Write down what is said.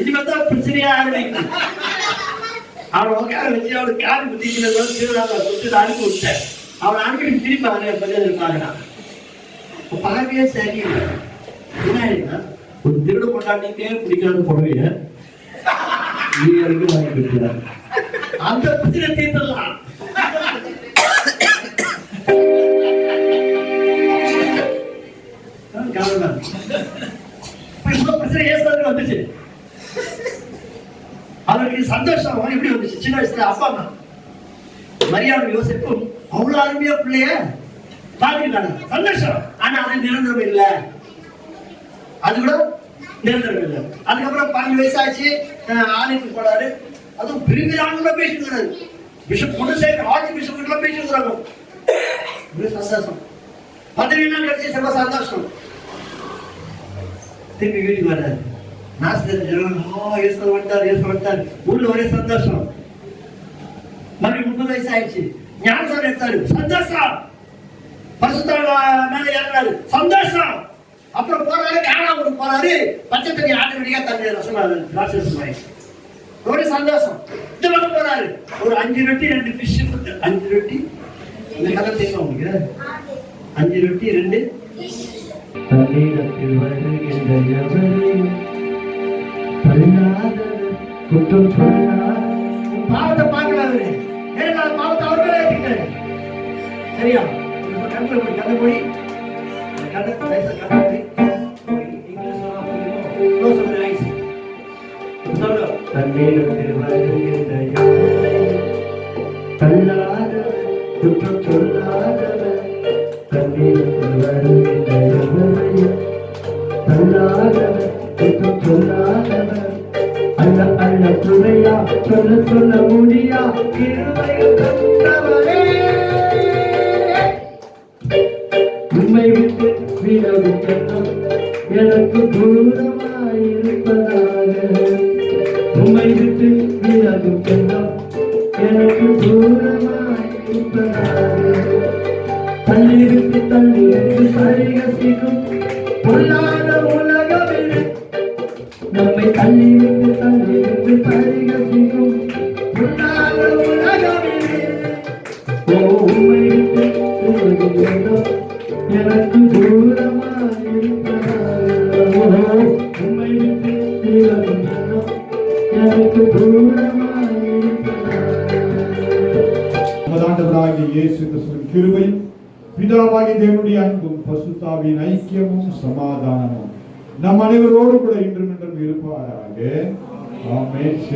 இனிமேல் பிரச்சனையா ஆரம்பிக்கும் அவனை உட்கார வச்சு அவனுக்கு காது குத்திக்கிறது திருவிழாவை சுட்டு அனுப்பி விட்டேன். அவனை அனுப்பி திருப்பி அவனை பதில் பார்க்கிறான் பார்வையே சரியில்லை. என்ன ஆயிடுனா ஒரு திருட கொண்டாட்டிக்கே பிடிக்காத புடவைய நீ வரைக்கும் வாங்கி கொடுக்குற அந்த பிரச்சனை தீர்த்துடலாம். கவனம் பிரச்சனை வந்துச்சு? அவருக்கு சந்தோஷம். எப்படி வந்துச்சு? சின்ன வயசுல அப்பா அம்மா. மரியாதை யோசிப்பும் அவ்வளவு அருமையா பிள்ளைய பார்த்துக்கிட்டாங்க. சந்தோஷம். ஆனா அது நிரந்தரம் இல்லை. அது கூட நிரந்தரம் இல்லை. அதுக்கப்புறம் பன்னெண்டு வயசாச்சு. ஆலயத்துக்கு போனாரு அதுவும் பெரிய ஆளுங்கள பேசிக்கிறாரு பிஷப் கொண்டு சேர்க்க ஆட்சி பிஷப் கிட்ட பேசிக்கிறாங்க சந்தோஷம். பதினேழு நாள் கழிச்சு ரொம்ப சந்தோஷம். திரும்பி வீட்டுக்கு வர்றாரு. நாசிரியர் ஜனம் ஆ இயேசு வந்துட்டார் இயேசு வந்துட்டார் ஊர்ல ஒரே சந்தோஷம். மறுபடியும் முப்பது வயசு ஆயிடுச்சு. ஞானசாரம் எடுத்தாரு. சந்தோஷம். பசுத்தாள் மேல ஏறினாரு. சந்தோஷம். அப்புறம் போறாரு காணாமூர் போறாரு. பச்சை தண்ணி ஆட்டோமேட்டிக்கா தண்ணி ரசம் ராட்சசமாயி. ஒரே சந்தோஷம். இது பக்கம் போறாரு. ஒரு அஞ்சு ரொட்டி ரெண்டு ஃபிஷ் அஞ்சு ரொட்டி. இந்த கதை தெரியும் உங்களுக்கு? அஞ்சு ரொட்டி ரெண்டு வருகின்ற குற்றம் சொல்லார் பாவத்தை பார்க்கலாது. ஏன்னா பாவத்தை அவர்களே ஏற்றிட்டாரு சரியா? கண்ணில் போய் கண்ணை போய் கண்ணை லேசா கண்ணை குற்றம் குற்றம் அல்ல அல்ல துணையா சொல்ல சொல்ல முடியா? கிருபையில் தந்தவரே உண்மை விட்டு வீரவு எண்ணம் எனக்கு தூரமாயிருப்பதாக. உண்மை விட்டு வீரவு எண்ணம் எனக்கு தூரமாயிருப்பதாக. தண்ணீருக்கு தண்ணீருக்கு தள்ளி விட்டு பொல்லாத உலகம். நம்மை தண்ணீருக்கு தண்ணீர் எனக்கு தூரமாயிருப்பதாக ஓ விட்டு எனக்கு தூரமாயிருப்பதாக இயேசு கிறிஸ்துவின் கிருபையும் பிதாவாகிய தேவனுடைய அன்பும் பசுத்தாவின் ஐக்கியமும் சமாதானமும் நம் அனைவரோடு கூட இன்றும் இன்றும் இருப்பாராக Amém.